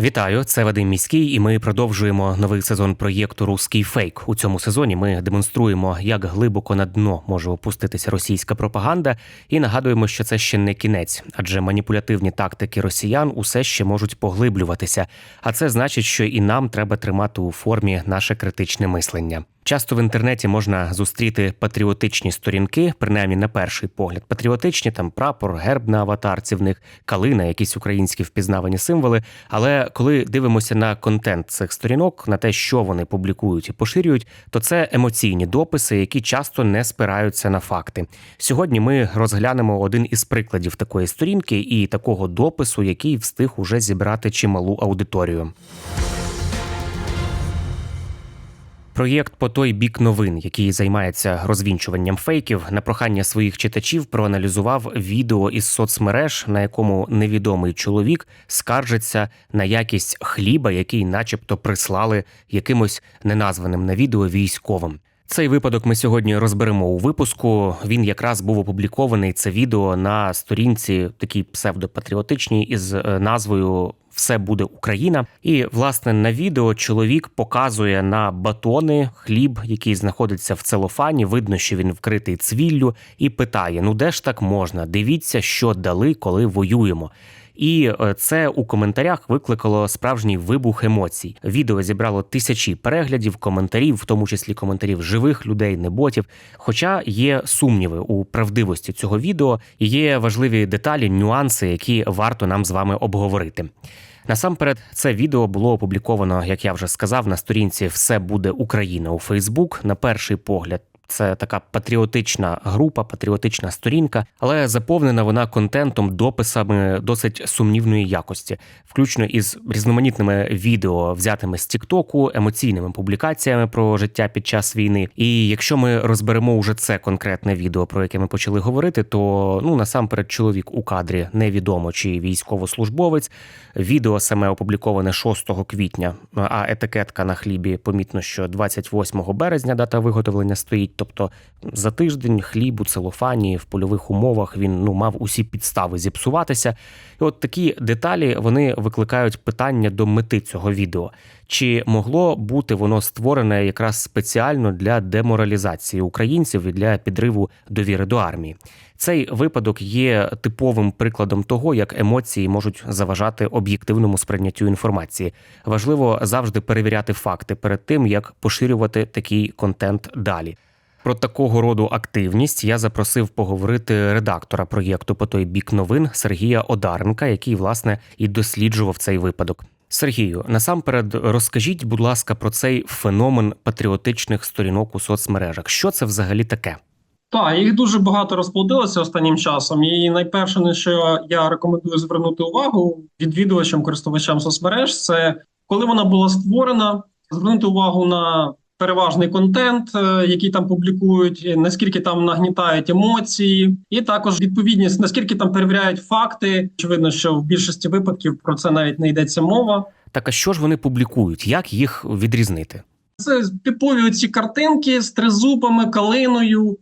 Вітаю, це Вадим Міський, і ми продовжуємо новий сезон проєкту Руський фейк. У цьому сезоні ми демонструємо, як глибоко на дно може опуститися російська пропаганда, і нагадуємо, що це ще не кінець, адже маніпулятивні тактики росіян усе ще можуть поглиблюватися. А це значить, що і нам треба тримати у формі наше критичне мислення. Часто в інтернеті можна зустріти патріотичні сторінки, принаймні на перший погляд. Патріотичні там прапор, герб на аватарці в них, калина, якісь українські впізнавані символи. Але коли дивимося на контент цих сторінок, на те, що вони публікують і поширюють, то це емоційні дописи, які часто не спираються на факти. Сьогодні ми розглянемо один із прикладів такої сторінки і такого допису, який встиг уже зібрати чималу аудиторію. Проєкт по той бік новин, який займається розвінчуванням фейків, на прохання своїх читачів проаналізував відео із соцмереж, на якому невідомий чоловік скаржиться на якість хліба, який, начебто, прислали якимось неназваним на відео військовим. Цей випадок ми сьогодні розберемо у випуску. Він якраз був опублікований це відео на сторінці такій псевдопатріотичній із е, назвою Все буде Україна. І власне на відео чоловік показує на батони хліб, який знаходиться в целофані. Видно, що він вкритий цвіллю, і питає: Ну де ж так можна? Дивіться, що дали, коли воюємо. І е, це у коментарях викликало справжній вибух емоцій. Відео зібрало тисячі переглядів, коментарів, в тому числі коментарів живих людей, не ботів. Хоча є сумніви у правдивості цього відео, є важливі деталі, нюанси, які варто нам з вами обговорити. Насамперед, це відео було опубліковано, як я вже сказав, на сторінці Все буде Україна у Фейсбук. На перший погляд. Це така патріотична група, патріотична сторінка, але заповнена вона контентом, дописами досить сумнівної якості, включно із різноманітними відео, взятими з Тіктоку, емоційними публікаціями про життя під час війни. І якщо ми розберемо уже це конкретне відео, про яке ми почали говорити, то ну насамперед чоловік у кадрі невідомо чи військовослужбовець. Відео саме опубліковане 6 квітня, а етикетка на хлібі помітно, що 28 березня дата виготовлення стоїть. Тобто за тиждень хліб у целофані в польових умовах він ну мав усі підстави зіпсуватися. І от такі деталі вони викликають питання до мети цього відео. Чи могло бути воно створене якраз спеціально для деморалізації українців і для підриву довіри до армії? Цей випадок є типовим прикладом того, як емоції можуть заважати об'єктивному сприйняттю інформації. Важливо завжди перевіряти факти перед тим, як поширювати такий контент далі. Про такого роду активність я запросив поговорити редактора проєкту по той бік новин Сергія Одаренка, який власне і досліджував цей випадок. Сергію, насамперед розкажіть, будь ласка, про цей феномен патріотичних сторінок у соцмережах. Що це взагалі таке? Так, їх дуже багато розплодилося останнім часом. І найперше, на що я рекомендую звернути увагу відвідувачам, користувачам соцмереж, це коли вона була створена, звернути увагу на переважний контент, е, який там публікують, наскільки там нагнітають емоції, і також відповідність, наскільки там перевіряють факти. Очевидно, що в більшості випадків про це навіть не йдеться мова. Так а що ж вони публікують? Як їх відрізнити? Це типові ці картинки з тризубами, калиною,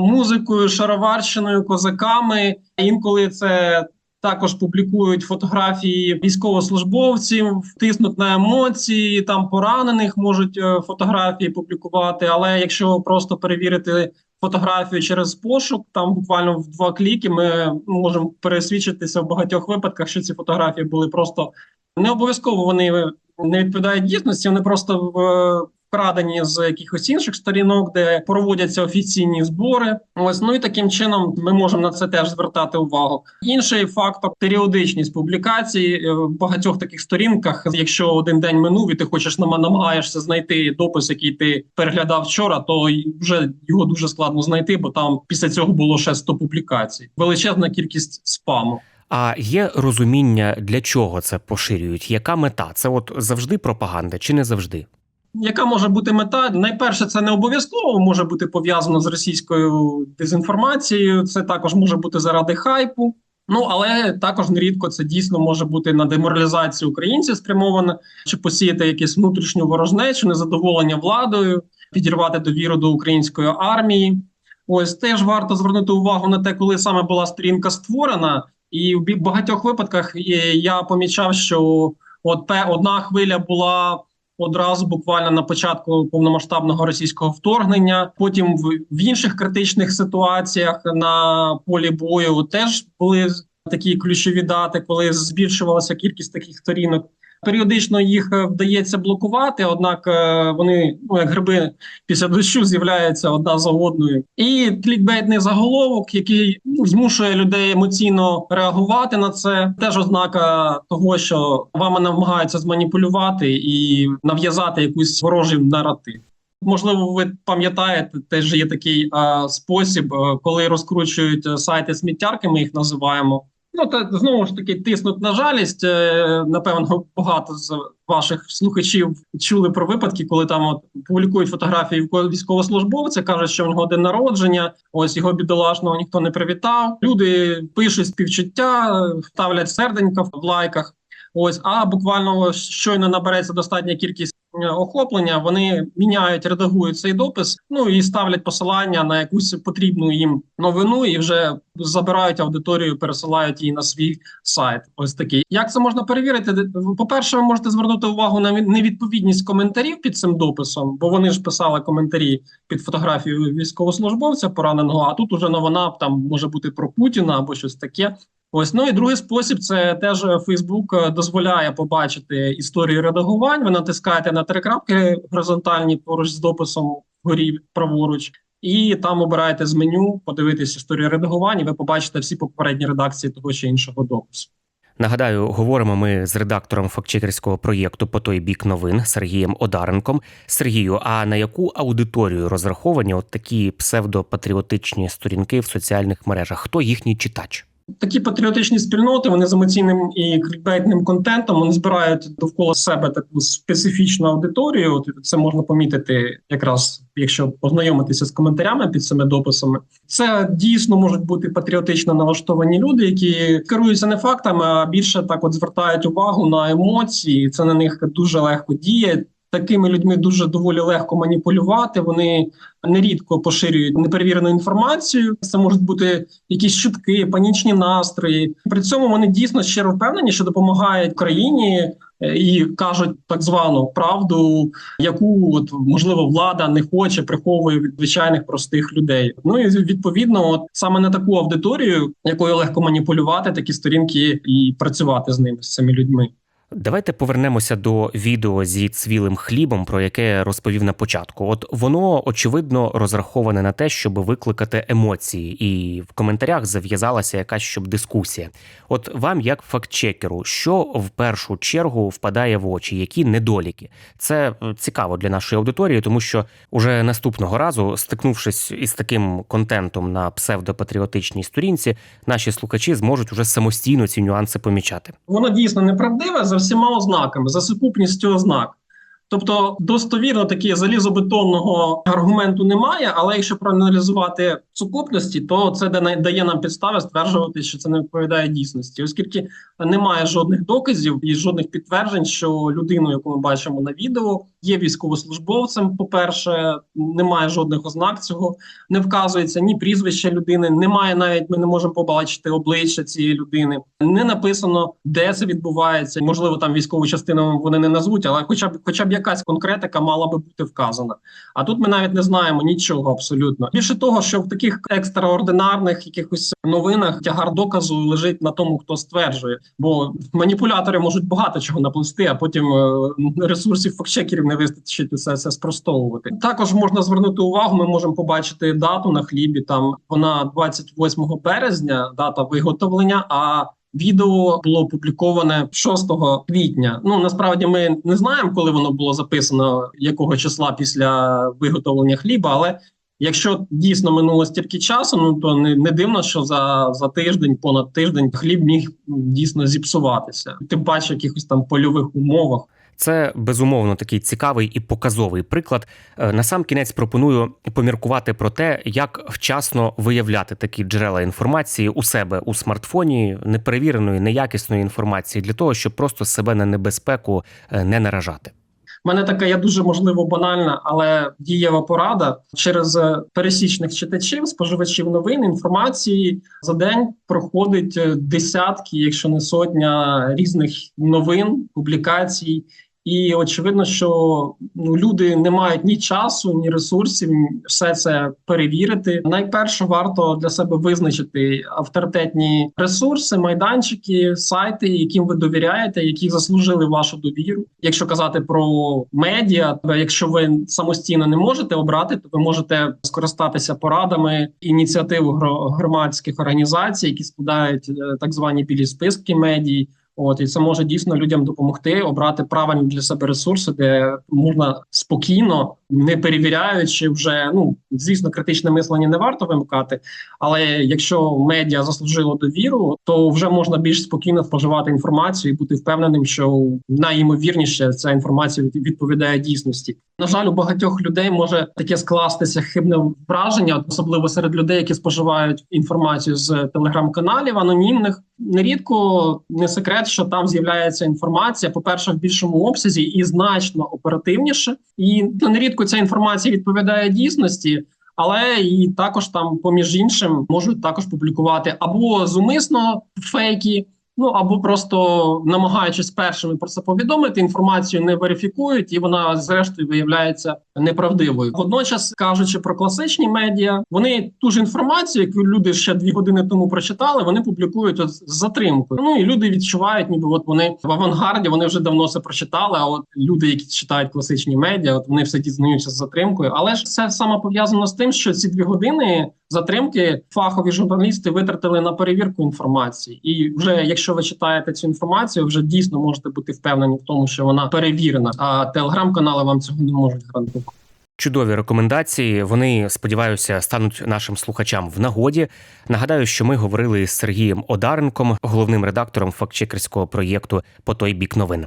музикою, шароварщиною, козаками. Інколи це також публікують фотографії військовослужбовців, тиснуть на емоції, там поранених можуть е, фотографії публікувати. Але якщо просто перевірити фотографію через пошук, там буквально в два кліки ми можемо пересвідчитися в багатьох випадках, що ці фотографії були просто не обов'язково вони не відповідають дійсності, вони просто в вкрадені з якихось інших сторінок, де проводяться офіційні збори. Ось ну і таким чином ми можемо на це теж звертати увагу. Інший фактор періодичність публікацій Е, в багатьох таких сторінках. Якщо один день минув і ти хочеш нам- намагаєшся знайти допис, який ти переглядав вчора, то вже його дуже складно знайти, бо там після цього було ще 100 публікацій. Величезна кількість спаму. А є розуміння, для чого це поширюють? Яка мета? Це от завжди пропаганда чи не завжди? Яка може бути мета? Найперше, це не обов'язково може бути пов'язано з російською дезінформацією. Це також може бути заради хайпу. Ну але також нерідко це дійсно може бути на деморалізацію українців спрямовано, чи посіяти якусь внутрішню ворожнечу, незадоволення владою, підірвати довіру до української армії. Ось теж варто звернути увагу на те, коли саме була сторінка створена, і в багатьох випадках я помічав, що от одна хвиля була одразу буквально на початку повномасштабного російського вторгнення. Потім в, інших критичних ситуаціях на полі бою теж були такі ключові дати, коли збільшувалася кількість таких сторінок. Періодично їх е, вдається блокувати, однак е, вони ну як гриби після дощу з'являються одна за одною. І клікбейтний заголовок, який ну, змушує людей емоційно реагувати на це, теж ознака того, що вами намагаються зманіпулювати і нав'язати якусь ворожий наратив. Можливо, ви пам'ятаєте, теж є такий е, спосіб, коли розкручують сайти сміттярки, ми їх називаємо. Ну та знову ж таки тиснуть на жалість. Е, Напевно, багато з ваших слухачів чули про випадки, коли там от публікують фотографії військо- військовослужбовця, кажуть, що в нього день народження. Ось його бідолашного ніхто не привітав. Люди пишуть співчуття, ставлять серденька в лайках. Ось, а буквально щойно набереться достатня кількість охоплення. Вони міняють, редагують цей допис, ну і ставлять посилання на якусь потрібну їм новину, і вже забирають аудиторію, пересилають її на свій сайт. Ось такий. Як це можна перевірити? По перше, ви можете звернути увагу на невідповідність коментарів під цим дописом, бо вони ж писали коментарі під фотографією військовослужбовця пораненого. А тут уже новина там може бути про Путіна або щось таке. Ось ну і другий спосіб це теж Фейсбук е, дозволяє побачити історію редагувань. Ви натискаєте на три крапки горизонтальні поруч з дописом вгорі праворуч, і там обираєте з меню, подивитись історію редагувань. і Ви побачите всі попередні редакції того чи іншого допису. Нагадаю, говоримо ми з редактором фактчекерського проєкту по той бік новин Сергієм Одаренком. Сергію, а на яку аудиторію розраховані от такі псевдопатріотичні сторінки в соціальних мережах? Хто їхній читач? Такі патріотичні спільноти вони з емоційним і клікбейтним контентом вони збирають довкола себе таку специфічну аудиторію. От це можна помітити, якраз якщо познайомитися з коментарями під цими дописами. Це дійсно можуть бути патріотично налаштовані люди, які керуються не фактами, а більше так от звертають увагу на емоції. Це на них дуже легко діє. Такими людьми дуже доволі легко маніпулювати. Вони нерідко поширюють неперевірену інформацію. Це можуть бути якісь чутки, панічні настрої. При цьому вони дійсно щиро впевнені, що допомагають країні е, і кажуть так звану правду, яку от можливо влада не хоче, приховує від звичайних простих людей. Ну і відповідно, от саме на таку аудиторію, якою легко маніпулювати такі сторінки і працювати з ними з цими людьми. Давайте повернемося до відео зі цвілим хлібом, про яке я розповів на початку. От воно очевидно розраховане на те, щоб викликати емоції, і в коментарях зав'язалася якась щоб дискусія. От вам, як фактчекеру, що в першу чергу впадає в очі, які недоліки? Це е, цікаво для нашої аудиторії, тому що уже наступного разу, стикнувшись із таким контентом на псевдопатріотичній сторінці, наші слухачі зможуть уже самостійно ці нюанси помічати. Воно дійсно неправдиве всіма ознаками, за сукупністю ознак. Тобто достовірно такі залізобетонного аргументу немає, але якщо проаналізувати сукупності, то це дає нам підстави стверджувати, що це не відповідає дійсності, оскільки немає жодних доказів і жодних підтверджень, що людину, яку ми бачимо на відео, є військовослужбовцем. По перше, немає жодних ознак цього, не вказується ні прізвище людини, немає навіть ми не можемо побачити обличчя цієї людини. Не написано, де це відбувається. Можливо, там військову частину вони не назвуть, але хоча б хоча б якась конкретика мала би бути вказана. А тут ми навіть не знаємо нічого абсолютно. Більше того, що в таких екстраординарних якихось новинах тягар доказу лежить на тому, хто стверджує, бо маніпулятори можуть багато чого наплести, а потім е, ресурсів фактчекерів не вистачить усе це спростовувати. Також можна звернути увагу. Ми можемо побачити дату на хлібі. Там вона 28 березня, дата виготовлення. А Відео було опубліковане 6 квітня. Ну насправді ми не знаємо, коли воно було записано, якого числа після виготовлення хліба, але Якщо дійсно минуло стільки часу, ну то не, не дивно, що за, за тиждень, понад тиждень хліб міг дійсно зіпсуватися. Тим паче в якихось там польових умовах. Це безумовно такий цікавий і показовий приклад. Е, На кінець пропоную поміркувати про те, як вчасно виявляти такі джерела інформації у себе у смартфоні, неперевіреної, неякісної інформації для того, щоб просто себе на небезпеку е, не наражати. У мене така, я дуже можливо банальна, але дієва порада через е, пересічних читачів, споживачів новин, інформації за день проходить десятки, якщо не сотня різних новин, публікацій. І очевидно, що ну люди не мають ні часу, ні ресурсів все це перевірити. Найперше варто для себе визначити авторитетні ресурси, майданчики, сайти, яким ви довіряєте, які заслужили вашу довіру. Якщо казати про медіа, то якщо ви самостійно не можете обрати, то ви можете скористатися порадами ініціатив гро- громадських організацій, які складають е, так звані білі списки медій. От і це може дійсно людям допомогти обрати правильні для себе ресурси, де можна спокійно, не перевіряючи вже ну звісно, критичне мислення не варто вимикати. Але якщо медіа заслужило довіру, то вже можна більш спокійно споживати інформацію і бути впевненим, що найімовірніше ця інформація відповідає дійсності. На жаль, у багатьох людей може таке скластися хибне враження, особливо серед людей, які споживають інформацію з телеграм-каналів анонімних. Нерідко не секрет, що там з'являється інформація, по-перше, в більшому обсязі і значно оперативніше. І нерідко ця інформація відповідає дійсності. Але і також там, поміж іншим, можуть також публікувати або зумисно фейки, ну або просто намагаючись першими про це повідомити, інформацію не верифікують, і вона зрештою виявляється неправдивою. Водночас, кажучи про класичні медіа, вони ту ж інформацію, яку люди ще дві години тому прочитали, вони публікують от з затримкою. Ну і люди відчувають, ніби от вони в авангарді, вони вже давно це прочитали. А от люди, які читають класичні медіа, от вони все дізнаються з затримкою. Але ж це саме пов'язано з тим, що ці дві години затримки фахові журналісти витратили на перевірку інформації. І вже якщо ви читаєте цю інформацію, вже дійсно можете бути впевнені в тому, що вона перевірена. А телеграм-канали вам цього не можуть гарантувати. Чудові рекомендації. Вони сподіваюся стануть нашим слухачам в нагоді. Нагадаю, що ми говорили з Сергієм Одаренком, головним редактором фактчекерського проєкту по той бік новин.